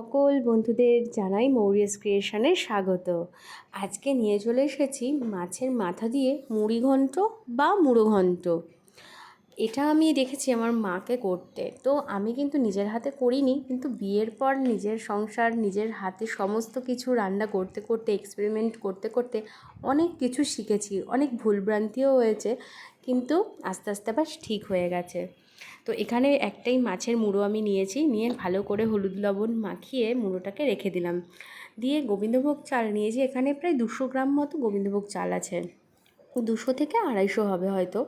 সকল বন্ধুদের জানাই মৌরিয়াস ক্রিয়েশনে স্বাগত। আজকে নিয়ে চলে এসেছি মাছের মাথা দিয়ে মুড়ি ঘন্ট বা মুড়ো ঘন্ট। এটা আমি দেখেছি আমার মাকে করতে। তো আমি কিন্তু নিজের হাতে করিনি, কিন্তু বিয়ের পর নিজের সংসার, নিজের হাতে সমস্ত কিছু রান্না করতে করতে এক্সপেরিমেন্ট করতে করতে অনেক কিছু শিখেছি, অনেক ভুলভ্রান্তিও হয়েছে, কিন্তু আস্তে আস্তে আবার ঠিক হয়ে গেছে। তো এখানে একটাই মাছের মুড়ো আমি নিয়েছি। নিয়ে ভালো করে হলুদ লবণ মাখিয়ে মুড়োটাকে রেখে দিলাম। দিয়ে গোবিন্দভোগ চাল নিয়েছি। এখানে প্রায় দুশো গ্রাম মতো গোবিন্দভোগ চাল আছে। দুশো থেকে আড়াইশো হবে হয়তো।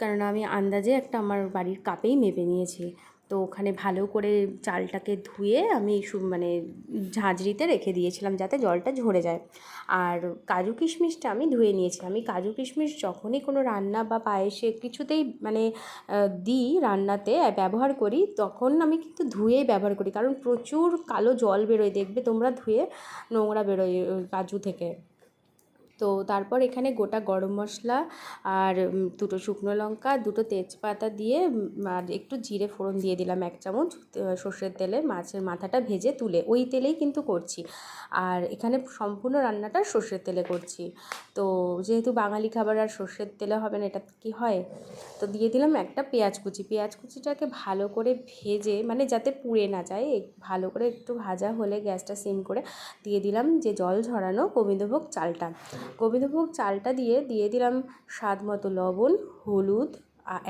কেননা আমি আন্দাজে একটা আমার বাড়ির কাপেই মেপে নিয়েছি। তো ওখানে ভালো করে চালটাকে ধুয়ে আমি মানে ঝাঁঝরিতে রেখে দিয়েছিলাম যাতে জলটা ঝরে যায়। আর কাজু কিশমিশটা আমি ধুয়ে নিয়েছি আমি কাজু কিশমিশ যখনই কোনো রান্না বা পায়েসে কিছুতেই মানে দিই রান্নাতে ব্যবহার করি, তখন আমি কিন্তু ধুয়েই ব্যবহার করি। কারণ প্রচুর কালো জল বেরোয়, দেখবে তোমরা ধুয়ে নোংরা বেরোয় কাজু থেকে। তো তারপর এখানে গোটা গরম মশলা আর দুটো শুকনো লঙ্কা, দুটো তেজপাতা দিয়ে আর একটু জিরে ফোড়ন দিয়ে দিলাম এক চামচ সর্ষের তেলে মাছের মাথাটা ভেজে তুলে ওই তেলেই কিন্তু করছি। আর এখানে সম্পূর্ণ রান্নাটা সর্ষের তেলে করছি। তো যেহেতু বাঙালি খাবার আর সর্ষের তেলে হবে না, এটা কি হয়? তো দিয়ে দিলাম একটা পেঁয়াজ কুচি। পেঁয়াজ কুচিটাকে ভালো করে ভেজে মানে যাতে পুড়ে না যায় ভালো করে একটু ভাজা হলে গ্যাসটা সিম করে দিয়ে দিলাম যে জল ঝরানো গোবিন্দভোগ চালটা। গোবিন্দভোগ চালটা দিয়ে দিয়ে দিলাম স্বাদ মতো লবণ, হলুদ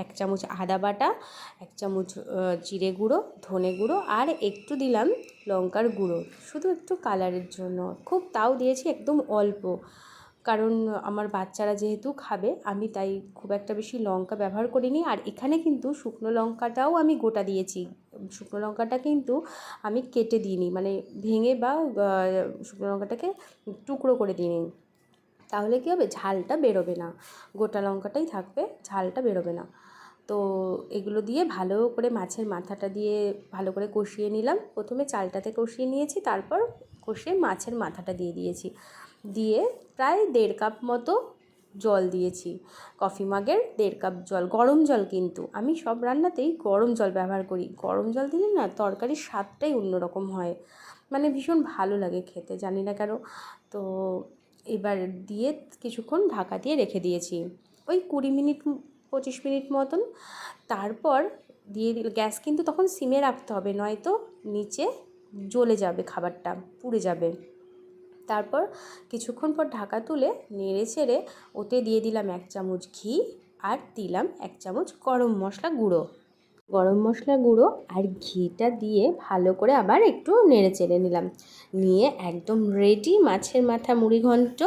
এক চামচ আদা বাটা, এক চামচ জিরে গুঁড়ো, ধনে গুঁড়ো আর একটু দিলাম লঙ্কার গুঁড়ো। শুধু একটু কালারের জন্য। খুব তাও দিয়েছি একদম অল্প। কারণ আমার বাচ্চারা যেহেতু খাবে, আমি তাই খুব একটা বেশি লঙ্কা ব্যবহার করিনি। আর এখানে কিন্তু শুকনো লঙ্কাটাও আমি গোটা দিয়েছি। শুকনো লঙ্কাটা কিন্তু আমি কেটে দিইনি। মানে ভেঙে বা শুকনো লঙ্কাটাকে টুকরো করে দিইনি। তাহলে কী হবে? ঝালটা বেরোবে না। গোটা লঙ্কাটাই থাকবে, ঝালটা বেরোবে না। তো এগুলো দিয়ে ভালো করে মাছের মাথাটা দিয়ে ভালো করে কষিয়ে নিলাম। প্রথমে চালটাতে কষিয়ে নিয়েছি, তারপর কষিয়ে মাছের মাথাটা দিয়ে দিয়েছি। দিয়ে প্রায় দেড় কাপ মতো জল দিয়েছি। কফি মাগের দেড় কাপ জল, গরম জল কিন্তু। আমি সব রান্নাতেই গরম জল ব্যবহার করি। গরম জল দিলে না তরকারির স্বাদটাই অন্যরকম হয়। মানে ভীষণ ভালো লাগে খেতে, জানি না কেন। তো এবার দিয়ে কিছুক্ষণ ঢাকা দিয়ে রেখে দিয়েছি। ওই কুড়ি মিনিট, পঁচিশ মিনিট মতন। তারপর দিয়ে গ্যাস কিন্তু তখন সিমে রাখতে হবে, নয়তো নিচে জ্বলে যাবে খাবারটা, পুড়ে যাবে। তারপর কিছুক্ষণ পর ঢাকা তুলে নেড়ে চেড়ে ওতে দিয়ে দিলাম এক চামচ ঘি আর দিলাম এক চামচ গরম মশলা গুঁড়ো। গরম মশলা গুঁড়ো আর ঘিটা দিয়ে ভালো করে আবার একটু নেড়ে চেড়ে নিলাম। নিয়ে একদম রেডি মাছের মাথা মুড়ি ঘন্ট